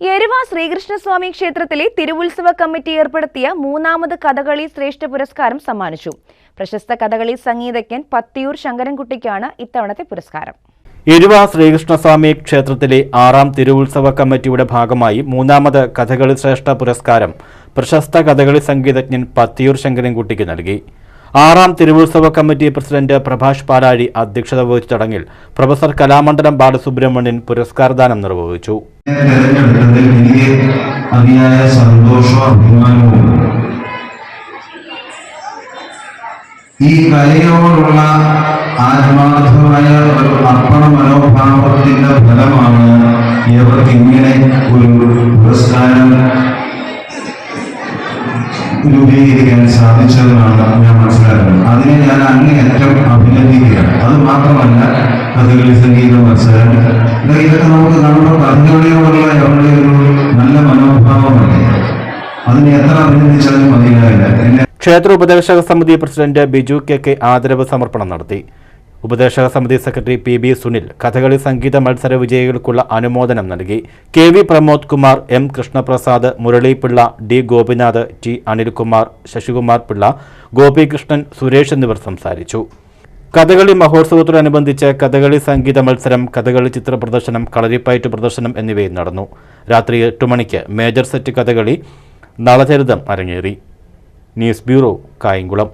എരുവ ശ്രീകൃഷ്ണസ്വാമി ക്ഷേത്രത്തിലെ തിരുവുത്സവ കമ്മിറ്റി ഏർപ്പെടുത്തിയ മൂന്നാമത് കഥകളി ശ്രേഷ്ഠ പുരസ്കാരം സമ്മാനിച്ചു. പ്രശസ്ത കഥകളി സംഗീതജ്ഞൻ പത്തിയൂർ ശങ്കരൻകുട്ടിക്കാണ് ഇത്തവണത്തെ പുരസ്കാരം. എരുവ ശ്രീകൃഷ്ണസ്വാമി ക്ഷേത്രത്തിലെ ആറാം തിരുവുത്സവ കമ്മിറ്റിയുടെ ഭാഗമായി മൂന്നാമത് കഥകളി ശ്രേഷ്ഠ പുരസ്കാരം പ്രശസ്ത കഥകളി സംഗീതജ്ഞൻ പത്തിയൂർ ശങ്കരൻകുട്ടിക്ക് നൽകി. ആറാം തിരുവുത്സവ കമ്മിറ്റി പ്രസിഡന്റ് പ്രഭാഷ് പാലാഴി അധ്യക്ഷത വഹിച്ച ചടങ്ങിൽ പ്രൊഫസർ കലാമണ്ഡലം ബാലസുബ്രഹ്മണ്യൻ പുരസ്കാരദാനം നിർവഹിച്ചു. ഈ കലയോടുള്ള ആത്മാർത്ഥമായ ഒരു അർപ്പണ മനോഭാവത്തിന്റെ ഫലമാണ് ഇവർക്ക് ഇങ്ങനെ രൂപീകരിക്കാൻ സാധിച്ചതെന്നാണ് ഞാൻ മനസ്സിലാക്കുന്നത്. അതിനെ ഞാൻ അങ്ങേയറ്റം അഭിനന്ദിക്കുകയാണ്. അത് മാത്രമല്ല കഥകളി സംഗീത മത്സരം ഇത് ഇതൊക്കെ നമുക്ക് കാണുമ്പോൾ കഥകളിയോടുള്ള അവരുടെ ഒരു നല്ല മനോഭാവമല്ലേ? അതിനെ എത്ര അഭിനന്ദിച്ചാലും മതിയാവില്ല. ക്ഷേത്ര ഉപദേശക സമിതി പ്രസിഡന്റ് ബിജു കെ കെ ആദരവ് സമർപ്പണം നടത്തി. ഉപദേശക സമിതി secretary P B Sunil Kathakali സംഗീത മത്സര വിജയികൾക്കുള്ള അനുമോദനം നൽകി. K V Pramod Kumar M Krishnaprasad Muralipillai D Gopinath T Anilkumar Sasikumar Pillai Gopikrishnan Suresh എന്നിവർ സംസാരിച്ചു. കഥകളി മഹോത്സവത്തോടനുബന്ധിച്ച് കഥകളി സംഗീത മത്സരം കഥകളി ചിത്ര പ്രദർശനം കളരിപ്പയറ്റ് പ്രദർശനം എന്നിവയും നടന്നു. രാത്രി എട്ട് മണിക്ക് മേജർ സെറ്റ് കഥകളി നളചരിതം അരങ്ങേറി. News bureau Kayamkulam.